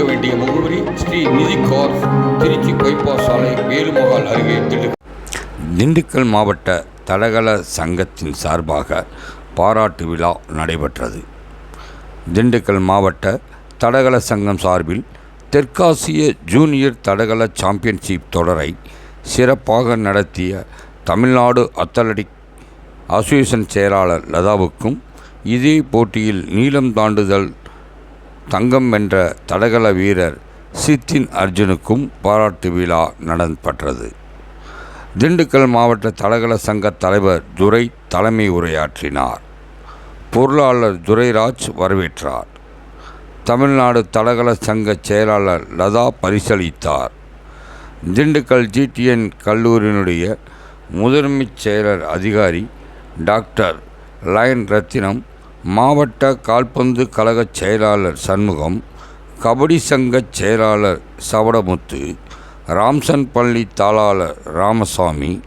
அணுக வேண்டிய முகவரி ஸ்ரீ நிதி கார்ஸ் திருச்சி பைபாஸ் சாலை வேலுமகால் அருகே திண்டுக்கல். திண்டுக்கல் மாவட்ட தடகள சங்கத்தின் சார்பாக பாராட்டு விழா நடைபெற்றது. திண்டுக்கல் மாவட்ட தடகள சங்கம் சார்பில் தெற்காசிய ஜூனியர் தடகள சாம்பியன்ஷிப் தொடரை சிறப்பாக நடத்திய தமிழ்நாடு அத்லட்டிக் அசோசியேஷன் செயலாளர் லதாவுக்கும் இதே போட்டியில் நீளம் தாண்டுதல் தங்கம் வென்ற தடகள வீரர் சித்தின் அர்ஜுனுக்கும் பாராட்டு விழா நடைபெற்றது திண்டுக்கல் மாவட்ட தடகள சங்க தலைவர் துரை தலைமை உரையாற்றினார். பொருளாளர் துரைராஜ் வரவேற்றார். தமிழ்நாடு தடகள சங்க செயலாளர் லதா பரிசளித்தார். திண்டுக்கல் ஜிடிஎன் கல்லூரியினுடைய முதன்மைச் செயலர் அதிகாரி டாக்டர் லயன் ரத்தினம் மாவட்ட கால்பந்து கழகச் செயலாளர் சண்முகம் கபடி சங்கச் செயலாளர் சவடமுத்து ராம்சன் பள்ளி தாளாளர் ராமசாமி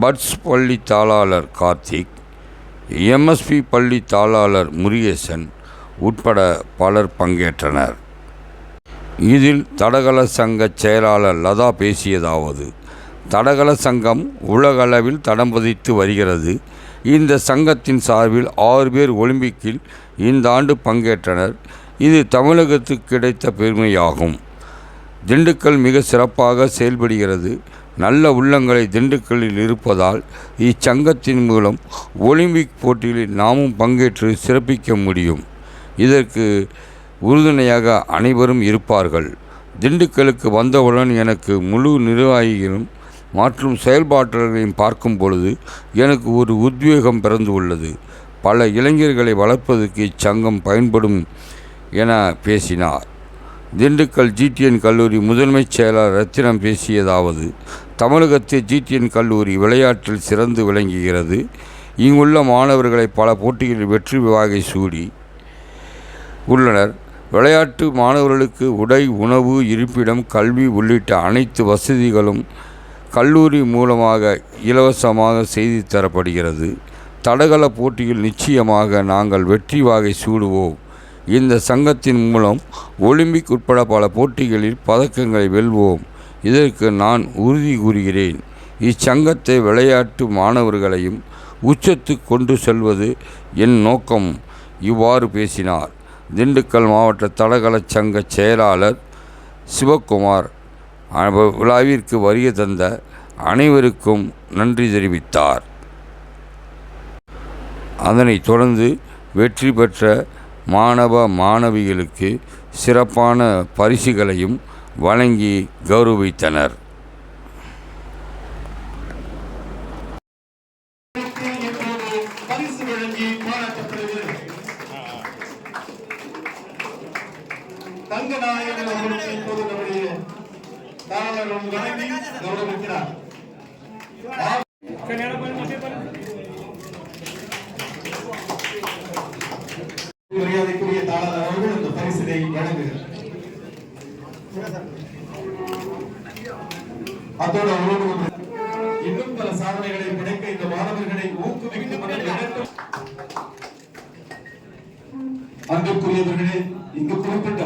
பட்ஸ் பள்ளி தாளாளர் கார்த்திக் எம்எஸ்பி பள்ளி தாளாளர் முருகேசன் உட்பட பலர் பங்கேற்றனர். இதில் தடகள சங்க செயலாளர் லதா பேசியதாவது தடகள சங்கம் உலகளவில் தடம் பதித்து வருகிறது. இந்த சங்கத்தின் சார்பில் ஆறு பேர் ஒலிம்பிக்கில் இந்த ஆண்டு பங்கேற்றனர். இது தமிழகத்துக்கு கிடைத்த பெருமையாகும். திண்டுக்கல் மிக சிறப்பாக செயல்படுகிறது. நல்ல உள்ளங்களை திண்டுக்கல்லில் இருப்பதால் இச்சங்கத்தின் மூலம் ஒலிம்பிக் போட்டியில் நாமும் பங்கேற்று சிறப்பிக்க முடியும். இதற்கு உறுதுணையாக அனைவரும் இருப்பார்கள். திண்டுக்கலுக்கு வந்தவுடன் எனக்கு முழு நிர்வாகிகளும் மற்றும் செயல்பாட்டாளர்களையும் பார்க்கும் பொழுது எனக்கு ஒரு உத்வேகம் பிறந்து உள்ளது. பல இளைஞர்களை வளர்ப்பதற்கு இச்சங்கம் பயன்படும் என பேசினார். திண்டுக்கல் ஜிடிஎன் கல்லூரி முதன்மைச் செயலாளர் ரத்தினம் பேசியதாவது தமிழகத்தில் ஜிடிஎன் கல்லூரி விளையாட்டில் சிறந்து விளங்குகிறது. இங்குள்ள மாணவர்களை பல போட்டிகளில் வெற்றி வகை சூடி உள்ளனர். விளையாட்டு மாணவர்களுக்கு உடை உணவு இருப்பிடம் கல்வி உள்ளிட்ட அனைத்து வசதிகளும் கல்லூரி மூலமாக இலவசமாக செய்து தரப்படுகிறது. தடகள போட்டியில் நிச்சயமாக நாங்கள் வெற்றி வாகை சூடுவோம். இந்த சங்கத்தின் மூலம் ஒலிம்பிக் உட்பட பல போட்டிகளில் பதக்கங்களை வெல்வோம். இதற்கு நான் உறுதி கூறுகிறேன். இச்சங்கத்தை விளையாட்டு மாணவர்களையும் உச்சத்து கொண்டு செல்வது என் நோக்கம். இவ்வாறு பேசினார். திண்டுக்கல் மாவட்ட தடகள சங்க செயலாளர் சிவக்குமார் விழாவிற்கு வருகை தந்த அனைவருக்கும் நன்றி தெரிவித்தார். அதனைத் தொடர்ந்து வெற்றி பெற்ற மாணவ மாணவிகளுக்கு சிறப்பான பரிசுகளையும் வழங்கி கௌரவித்தனர். தங்க நாயகன் அவர்களுக்கு இப்போது நம்முடைய தாளரும் வழங்கி கௌரவிக்கிறார் மரியாதைக்குரிய தாளர் அவர்கள் அந்த பரிசினை வழங்குகிறார். அதோட அவரோடு இன்னும் பல சாதனைகளை படைக்க இந்த மாணவர்களை ஊக்குவிக்கும் அன்புக்குரியவர்களே இங்கு குறிப்பிட்ட